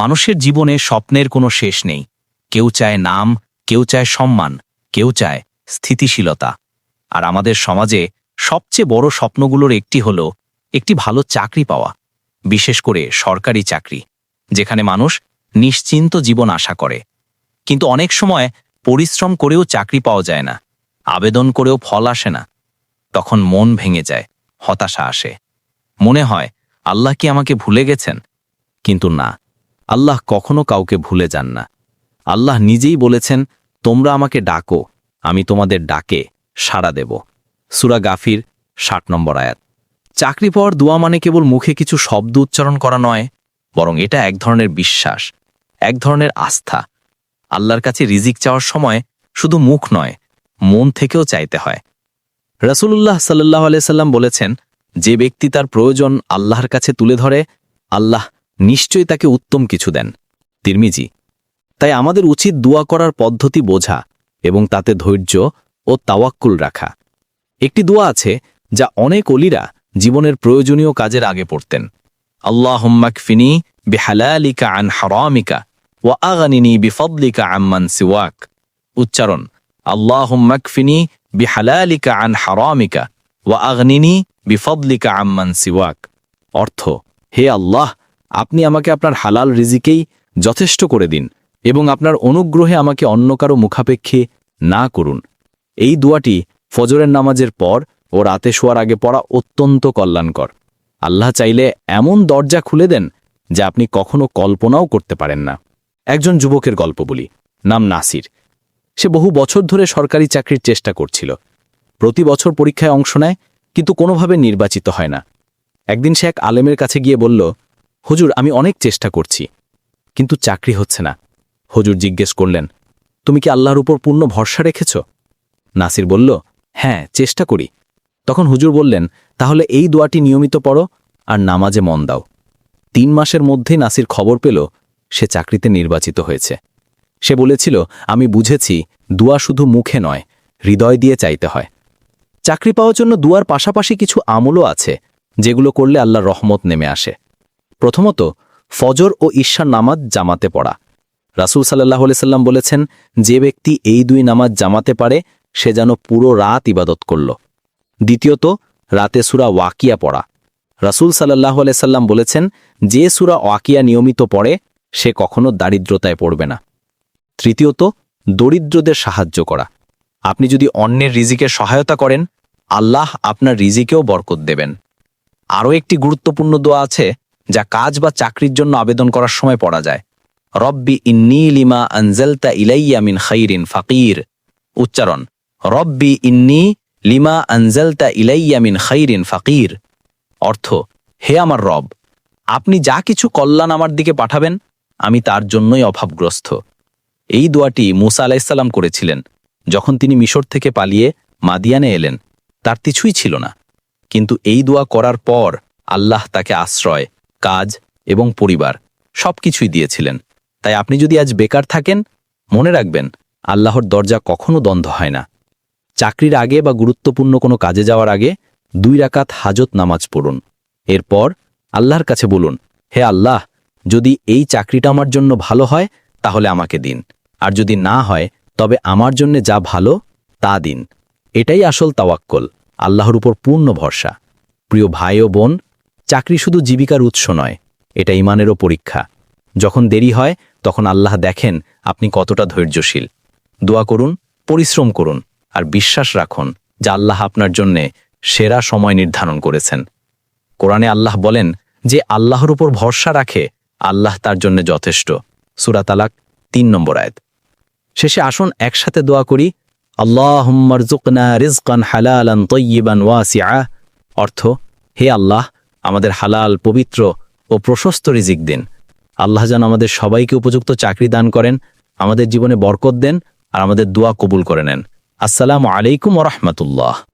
মানুষের জীবনে স্বপ্নের কোনো শেষ নেই। কেউ চায় নাম, কেউ চায় সম্মান, কেউ চায় স্থিতিশীলতা। আর আমাদের সমাজে সবচেয়ে বড় স্বপ্নগুলোর একটি হল একটি ভালো চাকরি পাওয়া, বিশেষ করে সরকারি চাকরি, যেখানে মানুষ নিশ্চিন্ত জীবন আশা করে। কিন্তু অনেক সময় পরিশ্রম করেও চাকরি পাওয়া যায় না, আবেদন করেও ফল আসে না। তখন মন ভেঙে যায়, হতাশা আসে। মনে হয়, আল্লাহ কি আমাকে ভুলে গেছেন? কিন্তু না আল্লাহ কখনো কাউকে ভুলে যান না। আল্লাহ নিজেই বলেছেন, তোমরা আমাকে ডাকো, আমি তোমাদের ডাকে সাড়া দেব। সুরা গাফির, ষাট নম্বর আয়াত। চাকরি পাওয়ার দোয়া মানে কেবল মুখে কিছু শব্দ উচ্চারণ করা নয়, বরং এটা এক ধরনের বিশ্বাস, এক ধরনের আস্থা। আল্লাহর কাছে রিজিক চাওয়ার সময় শুধু মুখ নয়, মন থেকেও চাইতে হয়। রসুল্লাহ সাল্লাহ আলাইসাল্লাম বলেছেন, যে ব্যক্তি তার প্রয়োজন আল্লাহর কাছে তুলে ধরে, আল্লাহ নিশ্চয়ই তাকে উত্তম কিছু দেন। তিরমিজি, তাই আমাদের উচিত দোয়া করার পদ্ধতি বোঝা এবং তাতে ধৈর্য ও তাওয়াক্কুল রাখা। একটি দোয়া আছে যা অনেক অলিরা জীবনের প্রয়োজনীয় কাজের আগে পড়তেন। আল্লাহম্মাকফিনি বিহালালিকা আন হারামিকা ওয়া আগানিনি বিফদলিকা আম্মান সিওয়াক। উচ্চারণ আল্লাহম্মাকফিনি বিহালালিকা আন হারামিকা ওয়া আগনিনি বিফদলিকা আম্মান সিওয়াক। অর্থ, হে আল্লাহ আপনি আমাকে আপনার হালাল রিজিকেই যথেষ্ট করে দিন এবং আপনার অনুগ্রহে আমাকে অন্য কারও মুখাপেক্ষে না করুন। এই দুয়াটি ফজরের নামাজের পর ও রাতে শোয়ার আগে পড়া অত্যন্ত কল্যাণকর। আল্লাহ চাইলে এমন দরজা খুলে দেন যা আপনি কখনো কল্পনাও করতে পারেন না। একজন যুবকের গল্প বলি, নাম নাসির। সে বহু বছর ধরে সরকারি চাকরির চেষ্টা করছিল। প্রতি বছর পরীক্ষায় অংশ নেয়, কিন্তু কোনোভাবে নির্বাচিত হয় না। একদিন সে এক আলেমের কাছে গিয়ে বলল হুজুর, আমি অনেক চেষ্টা করছি, কিন্তু চাকরি হচ্ছে না। হুজুর জিজ্ঞেস করলেন, তুমি কি আল্লাহর উপর পূর্ণ ভরসা রেখেছ? নাসির বলল হ্যাঁ চেষ্টা করি। তখন হুজুর বললেন, তাহলে এই দোয়াটি নিয়মিত পড়ো আর নামাজে মন দাও। তিন মাসের মধ্যেই নাসির খবর পেল, সে চাকরিতে নির্বাচিত হয়েছে। সে বলেছিল, আমি বুঝেছি, দুয়া শুধু মুখে নয়, হৃদয় দিয়ে চাইতে হয়। চাকরি পাওয়ার জন্য দুয়ার পাশাপাশি কিছু আমলও আছে, যেগুলো করলে আল্লাহর রহমত নেমে আসে। প্রথমত, ফজর ও ঈশার নামাজ জামাতে পড়া। রাসুল সাল্লাহ সাল্লাম বলেছেন, যে ব্যক্তি এই দুই নামাজ জামাতে পারে, সে যেন পুরো রাত ইবাদত করল। দ্বিতীয়ত, রাতে সুরা ওয়াকিয়া পড়া। রাসুল সাল্লাহ সাল্লাম বলেছেন, যে সুরা ওয়াকিয়া নিয়মিত পড়ে, সে কখনো দারিদ্রতায় পড়বে না। তৃতীয়ত, দরিদ্রদের সাহায্য করা। আপনি যদি অন্যের রিজিকের সহায়তা করেন, আল্লাহ আপনার রিজিকেও বরকত দেবেন। আরও একটি গুরুত্বপূর্ণ দোয়া আছে যা কাজ বা চাকরির জন্য আবেদন করার সময় পড়া যায়। রব্বি ইন্নি লিমা আনজেলতা ইলাইয়া মিন খাইরিন ফাকির। উচ্চারণ, রব্বি ইন্নি লিমা আনজেলতা ইলাইয়া মিন খাইরিন ফাকির। অর্থ, হে আমার রব, আপনি যা কিছু কল্যাণ আমার দিকে পাঠাবেন, আমি তার জন্যই অভাবগ্রস্ত। এই দোয়াটি মুসা আলাইসাল্লাম করেছিলেন, যখন তিনি মিশর থেকে পালিয়ে মাদিয়ানে এলেন। তার কিছুই ছিল না। কিন্তু এই দোয়া করার পর আল্লাহ তাকে আশ্রয় কাজ এবং পরিবার সবকিছুই দিয়েছিলেন। তাই আপনি যদি আজ বেকার থাকেন, মনে রাখবেন, আল্লাহর দরজা কখনো দ্বন্দ্ব হয় না। চাকরির আগে বা গুরুত্বপূর্ণ কোনো কাজে যাওয়ার আগে দুই রাকাত হাজত নামাজ পড়ুন। এরপর আল্লাহর কাছে বলুন, হে আল্লাহ, যদি এই চাকরিটা আমার জন্য ভালো হয়, তাহলে আমাকে দিন। আর যদি না হয়, তবে আমার জন্য যা ভালো, তা দিন। এটাই আসল তাওয়াক্কল, আল্লাহর উপর পূর্ণ ভরসা। প্রিয় ভাই ও বোন চাকরি শুধু জীবিকার উৎস নয়, এটা ইমানেরও পরীক্ষা। যখন দেরি হয়, তখন আল্লাহ দেখেন আপনি কতটা ধৈর্যশীল। দোয়া করুন, পরিশ্রম করুন, আর বিশ্বাস রাখুন যা আল্লাহ আপনার জন্যে সেরা সময় নির্ধারণ করেছেন। কোরআনে আল্লাহ বলেন যে আল্লাহর উপর ভরসা রাখে, আল্লাহ তার জন্য যথেষ্ট। সুরাতালাক তিন নম্বর আয়াত। শেষে আসুন, একসাথে দোয়া করি আল্লাহম্মারজুকনা রিজকান হালালান তৈবান ওয়াসিআ অর্থ, হে আল্লাহ আমাদের হালাল, পবিত্র ও প্রশস্ত রিজিক দিন। আল্লাহ যেন আমাদের সবাইকে উপযুক্ত চাকরি দান করেন, আমাদের জীবনে বরকত দেন আর আমাদের দোয়া কবুল করে নেন। আসসালামু আলাইকুম রহমতুল্লাহ।